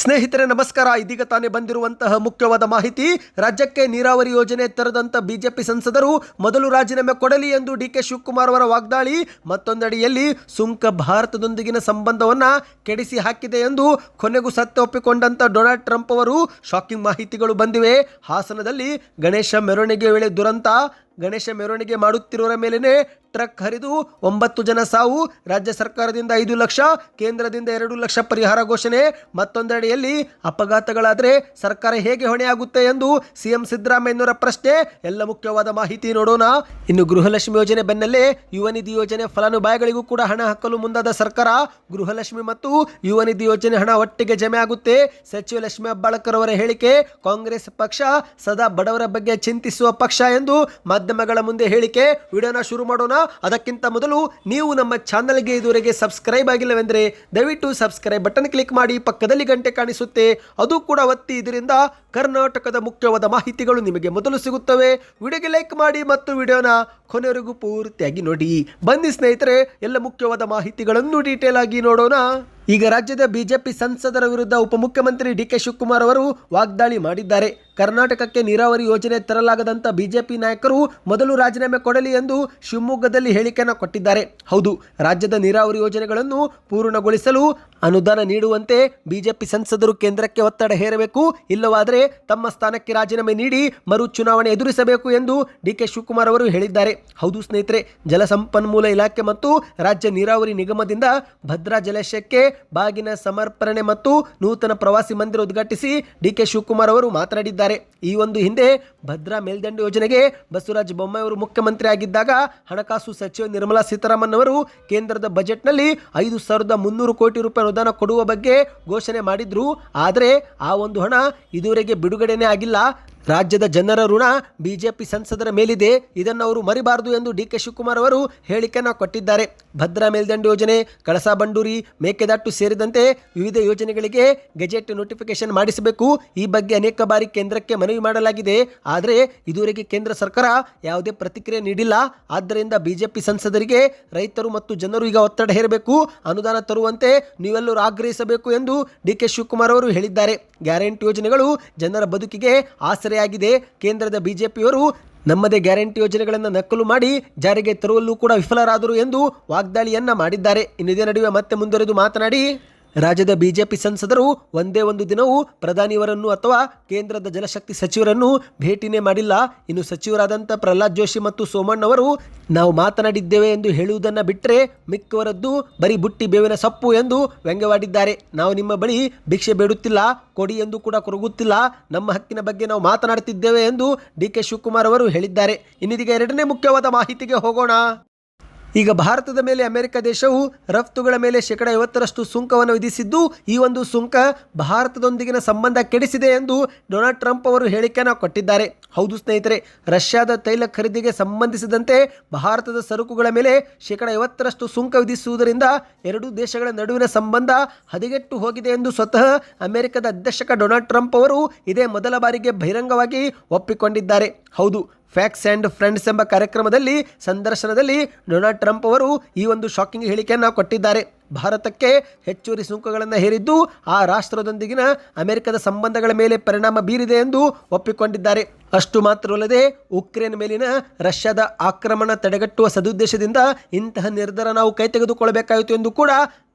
ಸ್ನೇಹಿತರೆ, ನಮಸ್ಕಾರ. ಇದೀಗ ತಾನೇ ಬಂದಿರುವಂತಹ ಮುಖ್ಯವಾದ ಮಾಹಿತಿ. ರಾಜ್ಯಕ್ಕೆ ನೀರಾವರಿ ಯೋಜನೆ ತರದಂತ ಬಿಜೆಪಿ ಸಂಸದರು, ಮೊದಲು ರಾಜೀನಾಮೆ ಕೊಡಲಿ ಎಂದು ಡಿ ಕೆ ಶಿವಕುಮಾರ್ ಅವರ ವಾಗ್ದಾಳಿ, ಮತ್ತೊಂದಡಿಯಲ್ಲಿ ಸುಂಕ ಭಾರತದೊಂದಿಗಿನ ಸಂಬಂಧವನ್ನ ಕೆಡಿಸಿ ಹಾಕಿದೆ ಎಂದು ಕೊನೆಗೂ ಸತ್ಯ ಒಪ್ಪಿಕೊಂಡಂತ ಡೊನಾಲ್ಡ್ ಟ್ರಂಪ್ ಅವರು. ಶಾಕಿಂಗ್ ಮಾಹಿತಿಗಳು ಬಂದಿವೆ. ಹಾಸನದಲ್ಲಿ ಗಣೇಶ ಮೆರವಣಿಗೆ ವೇಳೆ ದುರಂತ. ಗಣೇಶ ಮೆರವಣಿಗೆ ಮಾಡುತ್ತಿರುವರ ಮೇಲೇನೆ ಟ್ರಕ್ ಹರಿದು ಒಂಬತ್ತು ಜನ ಸಾವು. ರಾಜ್ಯ ಸರ್ಕಾರದಿಂದ ಐದು ಲಕ್ಷ, ಕೇಂದ್ರದಿಂದ ಎರಡು ಲಕ್ಷ ಪರಿಹಾರ ಘೋಷಣೆ. ಮತ್ತೊಂದೆಡೆಯಲ್ಲಿ ಅಪಘಾತಗಳಾದರೆ ಸರ್ಕಾರ ಹೇಗೆ ಹೊಣೆಯಾಗುತ್ತೆ ಎಂದು ಸಿಎಂ ಸಿದ್ದರಾಮಯ್ಯನವರ ಪ್ರಶ್ನೆ. ಎಲ್ಲ ಮುಖ್ಯವಾದ ಮಾಹಿತಿ ನೋಡೋಣ. ಇನ್ನು ಗೃಹಲಕ್ಷ್ಮಿ ಯೋಜನೆ ಬೆನ್ನಲ್ಲೇ ಯುವ ನಿಧಿ ಯೋಜನೆ ಫಲಾನುಭವಿಗಳಿಗೂ ಕೂಡ ಹಣ ಹಾಕಲು ಮುಂದಾದ ಸರ್ಕಾರ. ಗೃಹಲಕ್ಷ್ಮಿ ಮತ್ತು ಯುವ ನಿಧಿ ಯೋಜನೆ ಹಣ ಒಟ್ಟಿಗೆ ಜಮೆ ಆಗುತ್ತೆ. ಸಚಿವ ಲಕ್ಷ್ಮಿ ಹೆಬ್ಬಾಳಕರ್ ಅವರ ಹೇಳಿಕೆ, ಕಾಂಗ್ರೆಸ್ ಪಕ್ಷ ಸದಾ ಬಡವರ ಬಗ್ಗೆ ಚಿಂತಿಸುವ ಪಕ್ಷ ಎಂದು ಮಾಧ್ಯಮಗಳ ಮುಂದೆ ಹೇಳಿಕೆ, ವಿಡಿಯೋನ ಶುರು ಮಾಡೋಣ. ಅದಕ್ಕಿಂತ ಮೊದಲು ನೀವು ನಮ್ಮ ಚಾನಲ್ಗೆ ಇದುವರೆಗೆ ಸಬ್ಸ್ಕ್ರೈಬ್ ಆಗಿಲ್ಲವೆಂದರೆ ದಯವಿಟ್ಟು ಸಬ್ಸ್ಕ್ರೈಬ್ ಬಟನ್ ಕ್ಲಿಕ್ ಮಾಡಿ. ಪಕ್ಕದಲ್ಲಿ ಗಂಟೆ ಕಾಣಿಸುತ್ತೆ. ಅದು ಕೂಡ ಒತ್ತಿ. ಇದರಿಂದ ಕರ್ನಾಟಕದ ಮುಖ್ಯವಾದ ಮಾಹಿತಿಗಳು ನಿಮಗೆ ಮೊದಲು ಸಿಗುತ್ತವೆ. ವಿಡಿಯೋಗೆ ಲೈಕ್ ಮಾಡಿ ಮತ್ತು ವಿಡಿಯೋನ ಕೊನೆವರೆಗೂ ಪೂರ್ತಿಯಾಗಿ ನೋಡಿ. ಬನ್ನಿ ಸ್ನೇಹಿತರೆ, ಎಲ್ಲ ಮುಖ್ಯವಾದ ಮಾಹಿತಿಗಳನ್ನು ಡೀಟೇಲ್ ಆಗಿ ನೋಡೋಣ. ಈಗ ರಾಜ್ಯದ ಬಿಜೆಪಿ ಸಂಸದರ ವಿರುದ್ಧ ಉಪಮುಖ್ಯಮಂತ್ರಿ ಡಿಕೆ ಶಿವಕುಮಾರ್ ಅವರು ವಾಗ್ದಾಳಿ ಮಾಡಿದ್ದಾರೆ. ಕರ್ನಾಟಕಕ್ಕೆ ನೀರಾವರಿ ಯೋಜನೆ ತರಲಾಗದಂತ ಬಿಜೆಪಿ ನಾಯಕರು ಮೊದಲು ರಾಜೀನಾಮೆ ಕೊಡಲಿ ಎಂದು ಶಿವಮೊಗ್ಗದಲ್ಲಿ ಹೇಳಿಕೆಯನ್ನು ಕೊಟ್ಟಿದ್ದಾರೆ. ಹೌದು, ರಾಜ್ಯದ ನೀರಾವರಿ ಯೋಜನೆಗಳನ್ನು ಪೂರ್ಣಗೊಳಿಸಲು ಅನುದಾನ ನೀಡುವಂತೆ ಬಿಜೆಪಿ ಸಂಸದರು ಕೇಂದ್ರಕ್ಕೆ ಒತ್ತಡ ಹೇರಬೇಕು. ಇಲ್ಲವಾದರೆ ತಮ್ಮ ಸ್ಥಾನಕ್ಕೆ ರಾಜೀನಾಮೆ ನೀಡಿ ಮರು ಚುನಾವಣೆ ಎದುರಿಸಬೇಕು ಎಂದು ಡಿ ಕೆ ಶಿವಕುಮಾರ್ ಅವರು ಹೇಳಿದ್ದಾರೆ. ಹೌದು ಸ್ನೇಹಿತರೆ, ಜಲಸಂಪನ್ಮೂಲ ಇಲಾಖೆ ಮತ್ತು ರಾಜ್ಯ ನೀರಾವರಿ ನಿಗಮದಿಂದ ಭದ್ರಾ ಜಲಾಶಯಕ್ಕೆ ಬಾಗಿನ ಸಮರ್ಪಣೆ ಮತ್ತು ನೂತನ ಪ್ರವಾಸಿ ಮಂದಿರ ಉದ್ಘಾಟಿಸಿ ಡಿ ಕೆ ಶಿವಕುಮಾರ್ ಅವರು ಮಾತನಾಡಿದ್ದಾರೆ. ಈ ಒಂದು ಹಿಂದೆ ಭದ್ರಾ ಮೇಲ್ದಂಡೆ ಯೋಜನೆಗೆ ಬಸವರಾಜ ಬೊಮ್ಮಾಯಿ ಅವರು ಮುಖ್ಯಮಂತ್ರಿ ಆಗಿದ್ದಾಗ ಹಣಕಾಸು ಸಚಿವ ನಿರ್ಮಲಾ ಸೀತಾರಾಮನ್ ಅವರು ಕೇಂದ್ರದ ಬಜೆಟ್ನಲ್ಲಿ ಐದು ಸಾವಿರದ ಮುನ್ನೂರು ಕೋಟಿ ರೂಪಾಯಿ ಅನುದಾನ ಕೊಡುವ ಬಗ್ಗೆ ಘೋಷಣೆ ಮಾಡಿದ್ರು. ಆದರೆ ಆ ಒಂದು ಹಣ ಇದುವರೆಗೆ ಬಿಡುಗಡೆನೇ ಆಗಿಲ್ಲ. ರಾಜ್ಯದ ಜನರ ಋಣ ಬಿಜೆಪಿ ಸಂಸದರ ಮೇಲಿದೆ. ಇದನ್ನು ಅವರು ಮರಿಬಾರದು ಎಂದು ಡಿ ಕೆ ಶಿವಕುಮಾರ್ ಅವರು ಹೇಳಿಕೆಯನ್ನು ಕೊಟ್ಟಿದ್ದಾರೆ. ಭದ್ರಾ ಮೇಲ್ದಂಡೆ ಯೋಜನೆ, ಕಳಸಾ ಬಂಡೂರಿ, ಮೇಕೆದಾಟು ಸೇರಿದಂತೆ ವಿವಿಧ ಯೋಜನೆಗಳಿಗೆ ಗೆಜೆಟ್ ನೋಟಿಫಿಕೇಶನ್ ಮಾಡಿಸಬೇಕು. ಈ ಬಗ್ಗೆ ಅನೇಕ ಬಾರಿ ಕೇಂದ್ರಕ್ಕೆ ಮನವಿ ಮಾಡಲಾಗಿದೆ. ಆದರೆ ಇದುವರೆಗೆ ಕೇಂದ್ರ ಸರ್ಕಾರ ಯಾವುದೇ ಪ್ರತಿಕ್ರಿಯೆ ನೀಡಿಲ್ಲ. ಆದ್ದರಿಂದ ಬಿಜೆಪಿ ಸಂಸದರಿಗೆ ರೈತರು ಮತ್ತು ಜನರು ಈಗ ಒತ್ತಡ ಹೇರಬೇಕು. ಅನುದಾನ ತರುವಂತೆ ನೀವೆಲ್ಲರೂ ಆಗ್ರಹಿಸಬೇಕು ಎಂದು ಡಿ ಕೆ ಶಿವಕುಮಾರ್ ಅವರು ಹೇಳಿದ್ದಾರೆ. ಗ್ಯಾರಂಟಿ ಯೋಜನೆಗಳು ಜನರ ಬದುಕಿಗೆ ಆಸರೆಯಾಗಿದೆ ಕೇಂದ್ರದ ಬಿಜೆಪಿಯವರು ನಮ್ಮದೇ ಗ್ಯಾರಂಟಿ ಯೋಜನೆಗಳನ್ನು ನಕಲು ಮಾಡಿ ಜಾರಿಗೆ ತರುವಲ್ಲೂ ಕೂಡ ವಿಫಲರಾದರು ಎಂದು ವಾಗ್ದಾಳಿಯನ್ನ ಮಾಡಿದ್ದಾರೆ. ಇನ್ನಿದೇ ನಡುವೆ ಮತ್ತೆ ಮುಂದುವರೆದು ಮಾತನಾಡಿ. ರಾಜ್ಯದ ಬಿಜೆಪಿ ಸಂಸದರು ಒಂದೇ ಒಂದು ದಿನವೂ ಪ್ರಧಾನಿಯವರನ್ನು ಅಥವಾ ಕೇಂದ್ರದ ಜಲಶಕ್ತಿ ಸಚಿವರನ್ನು ಭೇಟಿನೇ ಮಾಡಿಲ್ಲ. ಇನ್ನು ಸಚಿವರಾದಂಥ ಪ್ರಹ್ಲಾದ್ ಜೋಶಿ ಮತ್ತು ಸೋಮಣ್ಣವರು ನಾವು ಮಾತನಾಡಿದ್ದೇವೆ ಎಂದು ಹೇಳುವುದನ್ನು ಬಿಟ್ಟರೆ ಮಿಕ್ಕವರದ್ದು ಬರೀ ಬುಟ್ಟಿ ಬೇವಿನ ಸೊಪ್ಪು ಎಂದು ವ್ಯಂಗ್ಯವಾಡಿದ್ದಾರೆ. ನಾವು ನಿಮ್ಮ ಬಳಿ ಭಿಕ್ಷೆ ಬೇಡುತ್ತಿಲ್ಲ, ಕೊಡಿ ಎಂದು ಕೂಡ ಕೊರಗುತ್ತಿಲ್ಲ. ನಮ್ಮ ಹಕ್ಕಿನ ಬಗ್ಗೆ ನಾವು ಮಾತನಾಡುತ್ತಿದ್ದೇವೆ ಎಂದು ಡಿ ಕೆ ಶಿವಕುಮಾರ್ ಅವರು ಹೇಳಿದ್ದಾರೆ. ಇನ್ನಿದೀಗ ಎರಡನೇ ಮುಖ್ಯವಾದ ಮಾಹಿತಿಗೆ ಹೋಗೋಣ. ಈಗ ಭಾರತದ ಮೇಲೆ ಅಮೆರಿಕ ದೇಶವು ರಫ್ತುಗಳ ಮೇಲೆ ಶೇಕಡ ಐವತ್ತರಷ್ಟು ಸುಂಕವನ್ನು ವಿಧಿಸಿದ್ದು, ಈ ಒಂದು ಸುಂಕ ಭಾರತದೊಂದಿಗಿನ ಸಂಬಂಧ ಕೆಡಿಸಿದೆ ಎಂದು ಡೊನಾಲ್ಡ್ ಟ್ರಂಪ್ ಅವರು ಹೇಳಿಕೆಯನ್ನು ಕೊಟ್ಟಿದ್ದಾರೆ. ಹೌದು ಸ್ನೇಹಿತರೆ, ರಷ್ಯಾದ ತೈಲ ಖರೀದಿಗೆ ಸಂಬಂಧಿಸಿದಂತೆ ಭಾರತದ ಸರಕುಗಳ ಮೇಲೆ ಶೇಕಡ ಐವತ್ತರಷ್ಟು ಸುಂಕ ವಿಧಿಸುವುದರಿಂದ ಎರಡೂ ದೇಶಗಳ ನಡುವಿನ ಸಂಬಂಧ ಹದಗೆಟ್ಟು ಹೋಗಿದೆ ಎಂದು ಸ್ವತಃ ಅಮೆರಿಕದ ಅಧ್ಯಕ್ಷಕ ಡೊನಾಲ್ಡ್ ಟ್ರಂಪ್ ಅವರು ಇದೇ ಮೊದಲ ಬಾರಿಗೆ ಬಹಿರಂಗವಾಗಿ ಒಪ್ಪಿಕೊಂಡಿದ್ದಾರೆ. ಹೌದು ಫ್ಯಾಕ್ಸ್ ಆ್ಯಂಡ್ ಫ್ರೆಂಡ್ಸ್ ಎಂಬ ಕಾರ್ಯಕ್ರಮದಲ್ಲಿ ಸಂದರ್ಶನದಲ್ಲಿ ಡೊನಾಲ್ಡ್ ಟ್ರಂಪ್ ಅವರು ಈ ಒಂದು ಶಾಕಿಂಗ್ ಹೇಳಿಕೆಯನ್ನು ಕೊಟ್ಟಿದ್ದಾರೆ. ಭಾರತಕ್ಕೆ ಹೆಚ್ಚುವರಿ ಸುಂಕಗಳನ್ನು ಹೇರಿದ್ದು ಆ ರಾಷ್ಟ್ರದೊಂದಿಗಿನ ಅಮೆರಿಕದ ಸಂಬಂಧಗಳ ಮೇಲೆ ಪರಿಣಾಮ ಬೀರಿದೆ ಎಂದು ಒಪ್ಪಿಕೊಂಡಿದ್ದಾರೆ. ಅಷ್ಟು ಮಾತ್ರವಲ್ಲದೆ ಉಕ್ರೇನ್ ಮೇಲಿನ ರಷ್ಯಾದ ಆಕ್ರಮಣ ತಡೆಗಟ್ಟುವ ಸದುದ್ದೇಶದಿಂದ ಇಂತಹ ನಿರ್ಧಾರ ನಾವು ಕೈ ತೆಗೆದುಕೊಳ್ಳಬೇಕಾಯಿತು ಎಂದು ಕೂಡ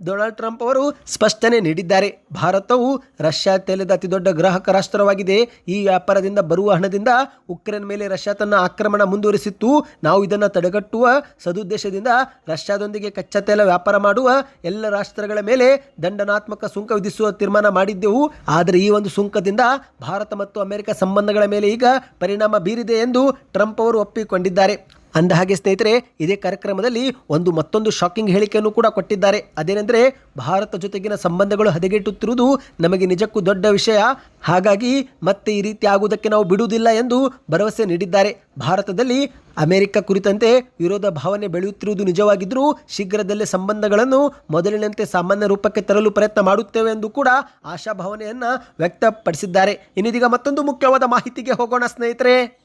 ಡೊನಾಲ್ಡ್ ಟ್ರಂಪ್ ಅವರು ಸ್ಪಷ್ಟನೆ ನೀಡಿದ್ದಾರೆ. ಭಾರತವು ರಷ್ಯಾ ತೈಲದ ಅತಿದೊಡ್ಡ ಗ್ರಾಹಕ ರಾಷ್ಟ್ರವಾಗಿದೆ. ಈ ವ್ಯಾಪಾರದಿಂದ ಬರುವ ಹಣದಿಂದ ಉಕ್ರೇನ್ ಮೇಲೆ ರಷ್ಯಾ ತನ್ನ ಆಕ್ರಮಣ ಮುಂದುವರಿಸಿತ್ತು. ನಾವು ಇದನ್ನು ತಡೆಗಟ್ಟುವ ಸದುದ್ದೇಶದಿಂದ ರಷ್ಯಾದೊಂದಿಗೆ ಕಚ್ಚಾ ತೈಲ ವ್ಯಾಪಾರ ಮಾಡುವ ಎಲ್ಲ ರಾಷ್ಟ್ರಗಳ ಮೇಲೆ ದಂಡನಾತ್ಮಕ ಸುಂಕ ವಿಧಿಸುವ ತೀರ್ಮಾನ ಮಾಡಿದ್ದೆವು. ಆದರೆ ಈ ಒಂದು ಸುಂಕದಿಂದ ಭಾರತ ಮತ್ತು ಅಮೆರಿಕ ಸಂಬಂಧಗಳ ಮೇಲೆ ಈಗ ಪರಿಣಾಮ ಬೀರಿದೆ ಎಂದು ಟ್ರಂಪ್ ಅವರು ಒಪ್ಪಿಕೊಂಡಿದ್ದಾರೆ. ಅಂದ ಹಾಗೆ ಸ್ನೇಹಿತರೆ, ಇದೇ ಕಾರ್ಯಕ್ರಮದಲ್ಲಿ ಒಂದು ಮತ್ತೊಂದು ಶಾಕಿಂಗ್ ಹೇಳಿಕೆಯನ್ನು ಕೂಡ ಕೊಟ್ಟಿದ್ದಾರೆ. ಅದೇನೆಂದರೆ, ಭಾರತ ಜೊತೆಗಿನ ಸಂಬಂಧಗಳು ಹದಗೆಟ್ಟುತ್ತಿರುವುದು ನಮಗೆ ನಿಜಕ್ಕೂ ದೊಡ್ಡ ವಿಷಯ. ಹಾಗಾಗಿ ಮತ್ತೆ ಈ ರೀತಿ ಆಗುವುದಕ್ಕೆ ನಾವು ಬಿಡುವುದಿಲ್ಲ ಎಂದು ಭರವಸೆ ನೀಡಿದ್ದಾರೆ. ಭಾರತದಲ್ಲಿ ಅಮೆರಿಕ ಕುರಿತಂತೆ ವಿರೋಧ ಭಾವನೆ ಬೆಳೆಯುತ್ತಿರುವುದು ನಿಜವಾಗಿದ್ದರೂ ಶೀಘ್ರದಲ್ಲೇ ಸಂಬಂಧಗಳನ್ನು ಮೊದಲಿನಂತೆ ಸಾಮಾನ್ಯ ರೂಪಕ್ಕೆ ತರಲು ಪ್ರಯತ್ನ ಮಾಡುತ್ತೇವೆ ಎಂದು ಕೂಡ ಆಶಾಭಾವನೆಯನ್ನು ವ್ಯಕ್ತಪಡಿಸಿದ್ದಾರೆ. ಇನ್ನಿದೀಗ ಮತ್ತೊಂದು ಮುಖ್ಯವಾದ ಮಾಹಿತಿಗೆ ಹೋಗೋಣ ಸ್ನೇಹಿತರೆ.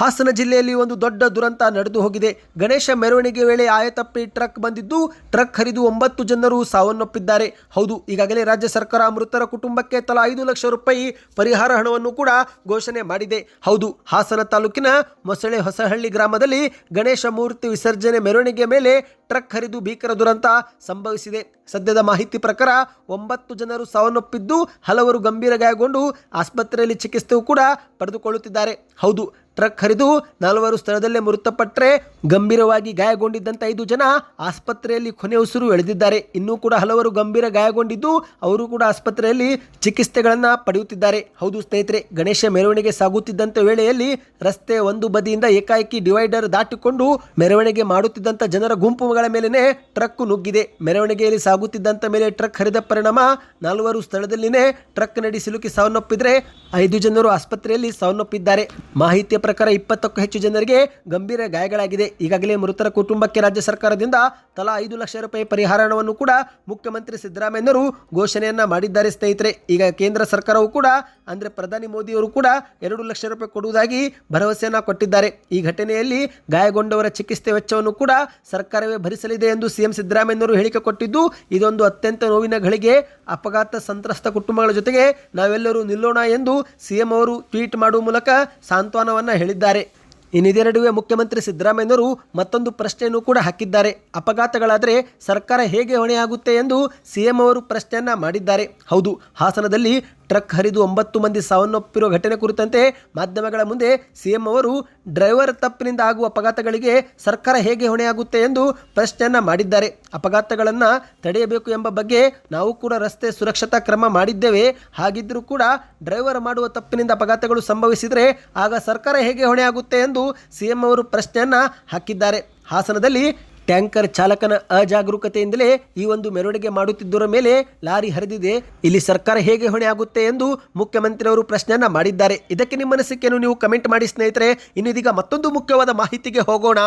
ಹಾಸನ ಜಿಲ್ಲೆಯಲ್ಲಿ ಒಂದು ದೊಡ್ಡ ದುರಂತ ನಡೆದು ಹೋಗಿದೆ. ಗಣೇಶ ಮೆರವಣಿಗೆ ವೇಳೆ ಆಯತಪ್ಪಿ ಟ್ರಕ್ ಬಂದಿದ್ದು, ಟ್ರಕ್ ಹರಿದು ಒಂಬತ್ತು ಜನರು ಸಾವನ್ನಪ್ಪಿದ್ದಾರೆ. ಹೌದು, ಈಗಾಗಲೇ ರಾಜ್ಯ ಸರ್ಕಾರ ಮೃತರ ಕುಟುಂಬಕ್ಕೆ ತಲಾ ಐದು ಲಕ್ಷ ರೂಪಾಯಿ ಪರಿಹಾರ ಹಣವನ್ನು ಕೂಡ ಘೋಷಣೆ ಮಾಡಿದೆ. ಹೌದು, ಹಾಸನ ತಾಲೂಕಿನ ಮೊಸಳೆ ಹೊಸಹಳ್ಳಿ ಗ್ರಾಮದಲ್ಲಿ ಗಣೇಶ ಮೂರ್ತಿ ವಿಸರ್ಜನೆ ಮೆರವಣಿಗೆ ಮೇಲೆ ಟ್ರಕ್ ಹರಿದು ಭೀಕರ ದುರಂತ ಸಂಭವಿಸಿದೆ. ಸದ್ಯದ ಮಾಹಿತಿ ಪ್ರಕಾರ ಒಂಬತ್ತು ಜನರು ಸಾವನ್ನಪ್ಪಿದ್ದು ಹಲವರು ಗಂಭೀರ ಗಾಯಗೊಂಡು ಆಸ್ಪತ್ರೆಯಲ್ಲಿ ಚಿಕಿತ್ಸೆಯೂ ಕೂಡ ಪಡೆದುಕೊಳ್ಳುತ್ತಿದ್ದಾರೆ. ಹೌದು, ಟ್ರಕ್ ಹರಿದು ನಾಲ್ವರು ಸ್ಥಳದಲ್ಲೇ ಮೃತಪಟ್ಟರೆ ಗಂಭೀರವಾಗಿ ಗಾಯಗೊಂಡಿದ್ದಂಥ ಐದು ಜನ ಆಸ್ಪತ್ರೆಯಲ್ಲಿ ಕೊನೆ ಉಸಿರು ಎಳೆದಿದ್ದಾರೆ. ಇನ್ನೂ ಕೂಡ ಹಲವರು ಗಂಭೀರ ಗಾಯಗೊಂಡಿದ್ದು ಅವರು ಕೂಡ ಆಸ್ಪತ್ರೆಯಲ್ಲಿ ಚಿಕಿತ್ಸೆಗಳನ್ನು ಪಡೆಯುತ್ತಿದ್ದಾರೆ. ಹೌದು ಸ್ನೇಹಿತರೆ, ಗಣೇಶ ಮೆರವಣಿಗೆ ಸಾಗುತ್ತಿದ್ದಂಥ ವೇಳೆಯಲ್ಲಿ ರಸ್ತೆ ಒಂದು ಬದಿಯಿಂದ ಏಕಾಏಕಿ ಡಿವೈಡರ್ ದಾಟಿಕೊಂಡು ಮೆರವಣಿಗೆ ಮಾಡುತ್ತಿದ್ದಂಥ ಜನರ ಗುಂಪುಗಳ ಮೇಲೆನೆ ಟ್ರಕ್ ನುಗ್ಗಿದೆ. ಮೆರವಣಿಗೆಯಲ್ಲಿ ಸಾಗುತ್ತಿದ್ದಂತ ಮೇಲೆ ಟ್ರಕ್ ಹರಿದ ಪರಿಣಾಮ ನಾಲ್ವರು ಸ್ಥಳದಲ್ಲಿನೇ ಟ್ರಕ್ ನಡಿ ಸಿಲುಕಿ ಸಾವನ್ನಪ್ಪಿದ್ರೆ ಐದು ಜನರು ಆಸ್ಪತ್ರೆಯಲ್ಲಿ ಸಾವನ್ನಪ್ಪಿದ್ದಾರೆ. ಮಾಹಿತಿಯ ಪ್ರಕಾರ ಇಪ್ಪತ್ತಕ್ಕೂ ಹೆಚ್ಚು ಜನರಿಗೆ ಗಂಭೀರ ಗಾಯಗಳಾಗಿದೆ. ಈಗಾಗಲೇ ಮೃತರ ಕುಟುಂಬಕ್ಕೆ ರಾಜ್ಯ ಸರ್ಕಾರದಿಂದ ತಲಾ ಐದು ಲಕ್ಷ ರೂಪಾಯಿ ಪರಿಹಾರ ಹಣವನ್ನು ಕೂಡ ಮುಖ್ಯಮಂತ್ರಿ ಸಿದ್ದರಾಮಯ್ಯನವರು ಘೋಷಣೆಯನ್ನ ಮಾಡಿದ್ದಾರೆ ಸ್ನೇಹಿತರೆ. ಈಗ ಕೇಂದ್ರ ಸರ್ಕಾರವು ಕೂಡ ಅಂದ್ರೆ ಪ್ರಧಾನಿ ಮೋದಿಯವರು ಕೂಡ ಎರಡು ಲಕ್ಷ ರೂಪಾಯಿ ಕೊಡುವುದಾಗಿ ಭರವಸೆಯನ್ನ ಕೊಟ್ಟಿದ್ದಾರೆ. ಈ ಘಟನೆಯಲ್ಲಿ ಗಾಯಗೊಂಡವರ ಚಿಕಿತ್ಸೆ ವೆಚ್ಚವನ್ನು ಕೂಡ ಸರ್ಕಾರವೇ ಭರಿಸಲಿದೆ ಎಂದು ಸಿಎಂ ಸಿದ್ದರಾಮಯ್ಯನವರು ಹೇಳಿಕೆ ಕೊಟ್ಟಿದ್ದು, ಇದೊಂದು ಅತ್ಯಂತ ನೋವಿನ ಘಳಿಗೆ, ಅಪಘಾತ ಸಂತ್ರಸ್ತ ಕುಟುಂಬಗಳ ಜೊತೆಗೆ ನಾವೆಲ್ಲರೂ ನಿಲ್ಲೋಣ ಎಂದು ಸಿಎಂ ಅವರು ಟ್ವೀಟ್ ಮಾಡುವ ಮೂಲಕ ಸಾಂತ್ವನವನ್ನು ಹೇಳಿದ್ದಾರೆ. ಇನ್ನಿದೇ ನಡುವೆ ಮುಖ್ಯಮಂತ್ರಿ ಸಿದ್ದರಾಮಯ್ಯನವರು ಮತ್ತೊಂದು ಪ್ರಶ್ನೆಯನ್ನು ಕೂಡ ಹಾಕಿದ್ದಾರೆ. ಅಪಘಾತಗಳಾದರೆ ಸರ್ಕಾರ ಹೇಗೆ ಹೊಣೆಯಾಗುತ್ತೆ ಎಂದು ಸಿಎಂ ಅವರು ಪ್ರಶ್ನೆಯನ್ನ ಮಾಡಿದ್ದಾರೆ. ಹೌದು, ಹಾಸನದಲ್ಲಿ ಟ್ರಕ್ ಹರಿದು ಒಂಬತ್ತು ಮಂದಿ ಸಾವನ್ನಪ್ಪಿರುವ ಘಟನೆ ಕುರಿತಂತೆ ಮಾಧ್ಯಮಗಳ ಮುಂದೆ ಸಿಎಂ ಅವರು ಡ್ರೈವರ್ ತಪ್ಪಿನಿಂದ ಆಗುವ ಅಪಘಾತಗಳಿಗೆ ಸರ್ಕಾರ ಹೇಗೆ ಹೊಣೆಯಾಗುತ್ತೆ ಎಂದು ಪ್ರಶ್ನೆಯನ್ನ ಮಾಡಿದ್ದಾರೆ. ಅಪಘಾತಗಳನ್ನು ತಡೆಯಬೇಕು ಎಂಬ ಬಗ್ಗೆ ನಾವು ಕೂಡ ರಸ್ತೆ ಸುರಕ್ಷತಾ ಕ್ರಮ ಮಾಡಿದ್ದೇವೆ. ಹಾಗಿದ್ದರೂ ಕೂಡ ಡ್ರೈವರ್ ಮಾಡುವ ತಪ್ಪಿನಿಂದ ಅಪಘಾತಗಳು ಸಂಭವಿಸಿದರೆ ಆಗ ಸರ್ಕಾರ ಹೇಗೆ ಹೊಣೆಯಾಗುತ್ತೆ ಎಂದು ಸಿಎಂ ಅವರು ಪ್ರಶ್ನೆಯನ್ನ ಹಾಕಿದ್ದಾರೆ. ಹಾಸನದಲ್ಲಿ ಟ್ಯಾಂಕರ್ ಚಾಲಕನ ಅಜಾಗರೂಕತೆಯಿಂದಲೇ ಈ ಒಂದು ಮೆರವಣಿಗೆ ಮಾಡುತ್ತಿದ್ದರ ಮೇಲೆ ಲಾರಿ ಹರಿದಿದೆ. ಇಲ್ಲಿ ಸರ್ಕಾರ ಹೇಗೆ ಹೊಣೆ ಆಗುತ್ತೆ ಎಂದು ಮುಖ್ಯಮಂತ್ರಿಯವರು ಪ್ರಶ್ನೆಯನ್ನ ಮಾಡಿದ್ದಾರೆ. ಇದಕ್ಕೆ ನಿಮ್ಮ ಅನಿಸಿಕೆಯನ್ನು ನೀವು ಕಮೆಂಟ್ ಮಾಡಿ ಸ್ನೇಹಿತರೆ. ಇನ್ನು ಮತ್ತೊಂದು ಮುಖ್ಯವಾದ ಮಾಹಿತಿಗೆ ಹೋಗೋಣ.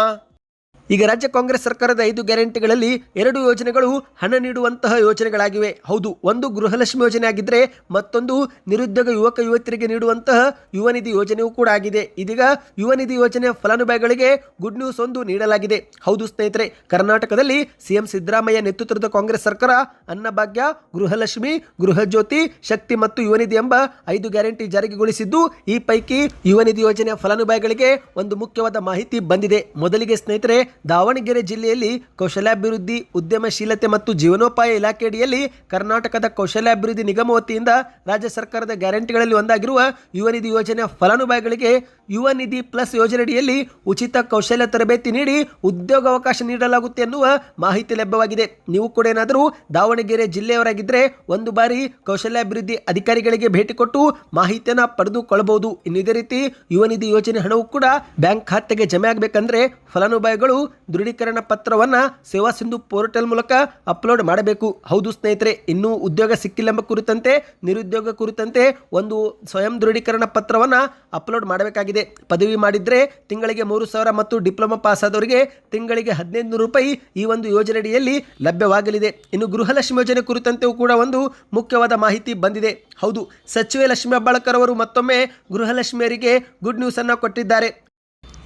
ಈಗ ರಾಜ್ಯ ಕಾಂಗ್ರೆಸ್ ಸರ್ಕಾರದ ಐದು ಗ್ಯಾರಂಟಿಗಳಲ್ಲಿ ಎರಡು ಯೋಜನೆಗಳು ಹಣ ನೀಡುವಂತಹ ಯೋಜನೆಗಳಾಗಿವೆ. ಹೌದು, ಒಂದು ಗೃಹಲಕ್ಷ್ಮಿ ಯೋಜನೆ ಆಗಿದ್ರೆ ಮತ್ತೊಂದು ನಿರುದ್ಯೋಗ ಯುವಕ ಯುವತಿಯರಿಗೆ ನೀಡುವಂತಹ ಯುವ ನಿಧಿ ಯೋಜನೆಯೂ ಕೂಡ ಆಗಿದೆ. ಇದೀಗ ಯುವ ನಿಧಿ ಯೋಜನೆಯ ಫಲಾನುಭವಿಗಳಿಗೆ ಗುಡ್ ನ್ಯೂಸ್ ಒಂದು ನೀಡಲಾಗಿದೆ. ಹೌದು ಸ್ನೇಹಿತರೆ, ಕರ್ನಾಟಕದಲ್ಲಿ ಸಿಎಂ ಸಿದ್ದರಾಮಯ್ಯ ನೇತೃತ್ವದ ಕಾಂಗ್ರೆಸ್ ಸರ್ಕಾರ ಅನ್ನಭಾಗ್ಯ, ಗೃಹಲಕ್ಷ್ಮಿ, ಗೃಹಜ್ಯೋತಿ, ಶಕ್ತಿ ಮತ್ತು ಯುವ ನಿಧಿ ಎಂಬ ಐದು ಗ್ಯಾರಂಟಿ ಜಾರಿಗೆಗೊಳಿಸಿದ್ದು ಈ ಪೈಕಿ ಯುವ ನಿಧಿ ಯೋಜನೆಯ ಫಲಾನುಭವಿಗಳಿಗೆ ಒಂದು ಮುಖ್ಯವಾದ ಮಾಹಿತಿ ಬಂದಿದೆ. ಮೊದಲಿಗೆ ಸ್ನೇಹಿತರೆ ದಾವಣಗೆರೆ ಜಿಲ್ಲೆಯಲ್ಲಿ ಕೌಶಲ್ಯಾಭಿವೃದ್ಧಿ, ಉದ್ಯಮಶೀಲತೆ ಮತ್ತು ಜೀವನೋಪಾಯ ಇಲಾಖೆಯಡಿಯಲ್ಲಿ ಕರ್ನಾಟಕದ ಕೌಶಲ್ಯಾಭಿವೃದ್ಧಿ ನಿಗಮ ವತಿಯಿಂದ ರಾಜ್ಯ ಸರ್ಕಾರದ ಗ್ಯಾರಂಟಿಗಳಲ್ಲಿ ಒಂದಾಗಿರುವ ಯುವ ನಿಧಿ ಯೋಜನೆಯ ಫಲಾನುಭವಿಗಳಿಗೆ ಯುವ ನಿಧಿ ಪ್ಲಸ್ ಯೋಜನೆಯಡಿಯಲ್ಲಿ ಉಚಿತ ಕೌಶಲ್ಯ ತರಬೇತಿ ನೀಡಿ ಉದ್ಯೋಗಾವಕಾಶ ನೀಡಲಾಗುತ್ತೆ ಎನ್ನುವ ಮಾಹಿತಿ ಲಭ್ಯವಾಗಿದೆ. ನೀವು ಕೂಡ ಏನಾದರೂ ದಾವಣಗೆರೆ ಜಿಲ್ಲೆಯವರಾಗಿದ್ದರೆ ಒಂದು ಬಾರಿ ಕೌಶಲ್ಯಾಭಿವೃದ್ಧಿ ಅಧಿಕಾರಿಗಳಿಗೆ ಭೇಟಿ ಕೊಟ್ಟು ಮಾಹಿತಿಯನ್ನು ಪಡೆದುಕೊಳ್ಳಬಹುದು. ಇನ್ನು ರೀತಿ ಯುವ ನಿಧಿ ಯೋಜನೆ ಹಣವು ಕೂಡ ಬ್ಯಾಂಕ್ ಖಾತೆಗೆ ಜಮೆ ಆಗಬೇಕಂದ್ರೆ ಫಲಾನುಭವಿಗಳು ದೃಢೀಕರಣ ಪತ್ರವನ್ನ ಸೇವಾ ಸಿಂಧು ಪೋರ್ಟಲ್ ಮೂಲಕ ಅಪ್ಲೋಡ್ ಮಾಡಬೇಕು. ಹೌದು ಸ್ನೇಹಿತರೆ, ಇನ್ನೂ ಉದ್ಯೋಗ ಸಿಕ್ಕಿಲ್ಲ ಎಂಬ ಕುರಿತಂತೆ, ನಿರುದ್ಯೋಗ ಕುರಿತಂತೆ ಒಂದು ಸ್ವಯಂ ದೃಢೀಕರಣ ಪತ್ರವನ್ನ ಅಪ್ಲೋಡ್ ಮಾಡಬೇಕಾಗಿದೆ. ಪದವಿ ಮಾಡಿದ್ರೆ ತಿಂಗಳಿಗೆ ಮೂರು ಸಾವಿರ ಮತ್ತು ಡಿಪ್ಲೊಮಾ ಪಾಸ್ ಆದವರಿಗೆ ತಿಂಗಳಿಗೆ ಹದಿನೈದು ರೂಪಾಯಿ ಈ ಒಂದು ಯೋಜನೆಯಡಿಯಲ್ಲಿ ಲಭ್ಯವಾಗಲಿದೆ. ಇನ್ನು ಗೃಹಲಕ್ಷ್ಮಿ ಯೋಜನೆ ಕುರಿತಂತೆಯೂ ಕೂಡ ಒಂದು ಮುಖ್ಯವಾದ ಮಾಹಿತಿ ಬಂದಿದೆ. ಹೌದು, ಸಚಿವೆ ಲಕ್ಷ್ಮಿ ಹೆಬ್ಬಾಳ್ಕರ್ ಅವರು ಮತ್ತೊಮ್ಮೆ ಗೃಹಲಕ್ಷ್ಮಿಯರಿಗೆ ಗುಡ್ ನ್ಯೂಸ್ ಅನ್ನ ಕೊಟ್ಟಿದ್ದಾರೆ.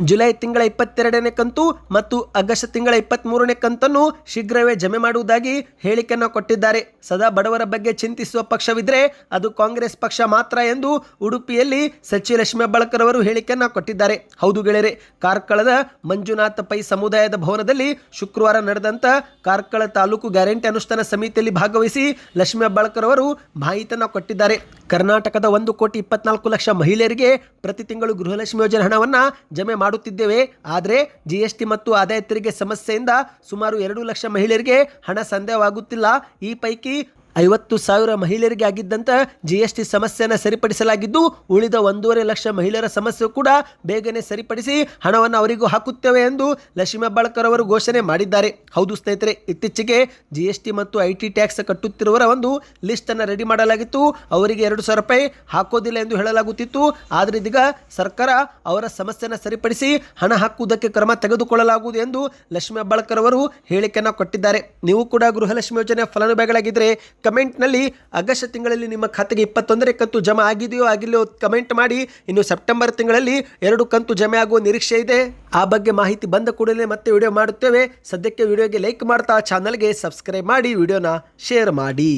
ಜುಲೈ ತಿಂಗಳ ಇಪ್ಪತ್ತೆರಡನೇ ಕಂತು ಮತ್ತು ಆಗಸ್ಟ್ ತಿಂಗಳ ಇಪ್ಪತ್ತ್ಮೂರನೇ ಕಂತನ್ನು ಶೀಘ್ರವೇ ಜಮೆ ಮಾಡುವುದಾಗಿ ಹೇಳಿಕೆಯನ್ನು ಕೊಟ್ಟಿದ್ದಾರೆ. ಸದಾ ಬಡವರ ಬಗ್ಗೆ ಚಿಂತಿಸುವ ಪಕ್ಷವಿದ್ರೆ ಅದು ಕಾಂಗ್ರೆಸ್ ಪಕ್ಷ ಮಾತ್ರ ಎಂದು ಉಡುಪಿಯಲ್ಲಿ ಸಚಿವ ಲಕ್ಷ್ಮೀ ಹೆಬ್ಬಾಳ್ಕರ್ ಅವರು ಹೇಳಿಕೆಯನ್ನು ಕೊಟ್ಟಿದ್ದಾರೆ. ಹೌದು ಗೆಳೆಯರೆ, ಕಾರ್ಕಳದ ಮಂಜುನಾಥ ಪೈ ಸಮುದಾಯದ ಭವನದಲ್ಲಿ ಶುಕ್ರವಾರ ನಡೆದಂತ ಕಾರ್ಕಳ ತಾಲೂಕು ಗ್ಯಾರಂಟಿ ಅನುಷ್ಠಾನ ಸಮಿತಿಯಲ್ಲಿ ಭಾಗವಹಿಸಿ ಲಕ್ಷ್ಮೀ ಹೆಬ್ಬಾಳ್ಕರ್ ಅವರು ಮಾಹಿತಿಯನ್ನು ಕೊಟ್ಟಿದ್ದಾರೆ. ಕರ್ನಾಟಕದ ಒಂದು ಕೋಟಿ ಇಪ್ಪತ್ನಾಲ್ಕು ಲಕ್ಷ ಮಹಿಳೆಯರಿಗೆ ಪ್ರತಿ ತಿಂಗಳು ಗೃಹಲಕ್ಷ್ಮಿ ಯೋಜನೆ ಹಣವನ್ನು ಜಮೆ ಮಾಡುತ್ತಿದ್ದೇವೆ. ಆದರೆ ಜಿ ಎಸ್ ಟಿ ಮತ್ತು ಆದಾಯ ತೆರಿಗೆ ಸಮಸ್ಯೆಯಿಂದ ಸುಮಾರು ಎರಡು ಲಕ್ಷ ಮಹಿಳೆಯರಿಗೆ ಹಣ ಸಂದೇಹವಾಗುತ್ತಿಲ್ಲ. ಈ ಪೈಕಿ ಐವತ್ತು ಸಾವಿರ ಮಹಿಳೆಯರಿಗೆ ಆಗಿದ್ದಂತಹ ಜಿ ಎಸ್ ಟಿ ಸಮಸ್ಯೆಯನ್ನು ಸರಿಪಡಿಸಲಾಗಿದ್ದು, ಉಳಿದ ಒಂದೂವರೆ ಲಕ್ಷ ಮಹಿಳೆಯರ ಸಮಸ್ಯೆ ಕೂಡ ಬೇಗನೆ ಸರಿಪಡಿಸಿ ಹಣವನ್ನು ಅವರಿಗೂ ಹಾಕುತ್ತೇವೆ ಎಂದು ಲಕ್ಷ್ಮೀ ಹೆಬ್ಬಾಳ್ಕರ್ ಅವರು ಘೋಷಣೆ ಮಾಡಿದ್ದಾರೆ. ಹೌದು ಸ್ನೇಹಿತರೆ, ಇತ್ತೀಚೆಗೆ ಜಿ ಎಸ್ ಟಿ ಮತ್ತು ಐ ಟಿ ಟ್ಯಾಕ್ಸ್ ಕಟ್ಟುತ್ತಿರುವವರ ಒಂದು ಲಿಸ್ಟನ್ನು ರೆಡಿ ಮಾಡಲಾಗಿತ್ತು. ಅವರಿಗೆ ಎರಡು ಸಾವಿರ ರೂಪಾಯಿ ಹಾಕೋದಿಲ್ಲ ಎಂದು ಹೇಳಲಾಗುತ್ತಿತ್ತು. ಆದರೆ ಇದೀಗ ಸರ್ಕಾರ ಅವರ ಸಮಸ್ಯೆಯನ್ನು ಸರಿಪಡಿಸಿ ಹಣ ಹಾಕುವುದಕ್ಕೆ ಕ್ರಮ ತೆಗೆದುಕೊಳ್ಳಲಾಗುವುದು ಎಂದು ಲಕ್ಷ್ಮೀ ಹೆಬ್ಬಾಳ್ಕರ್ ಅವರು ಹೇಳಿಕೆಯನ್ನು ಕೊಟ್ಟಿದ್ದಾರೆ. ನೀವು ಕೂಡ ಗೃಹಲಕ್ಷ್ಮಿ ಯೋಜನೆ ಫಲಾನುಭವಿಗಳಾಗಿದ್ದರೆ ಕಮೆಂಟ್ನಲ್ಲಿ ಆಗಸ್ಟ್ ತಿಂಗಳಲ್ಲಿ ನಿಮ್ಮ ಖಾತೆಗೆ ಇಪ್ಪತ್ತೊಂದನೇ ಕಂತು ಜಮಾ ಆಗಿದೆಯೋ ಆಗಿಲ್ಲೋ ಕಮೆಂಟ್ ಮಾಡಿ. ಇನ್ನು ಸೆಪ್ಟೆಂಬರ್ ತಿಂಗಳಲ್ಲಿ ಎರಡು ಕಂತು ಜಮೆ ಆಗುವ ನಿರೀಕ್ಷೆ ಇದೆ. ಆ ಬಗ್ಗೆ ಮಾಹಿತಿ ಬಂದ ಕೂಡಲೇ ಮತ್ತೆ ವಿಡಿಯೋ ಮಾಡುತ್ತೇವೆ. ಸದ್ಯಕ್ಕೆ ವಿಡಿಯೋಗೆ ಲೈಕ್ ಮಾಡ್ತಾ ಚಾನಲ್ಗೆ ಸಬ್ಸ್ಕ್ರೈಬ್ ಮಾಡಿ, ವಿಡಿಯೋನ ಶೇರ್ ಮಾಡಿ.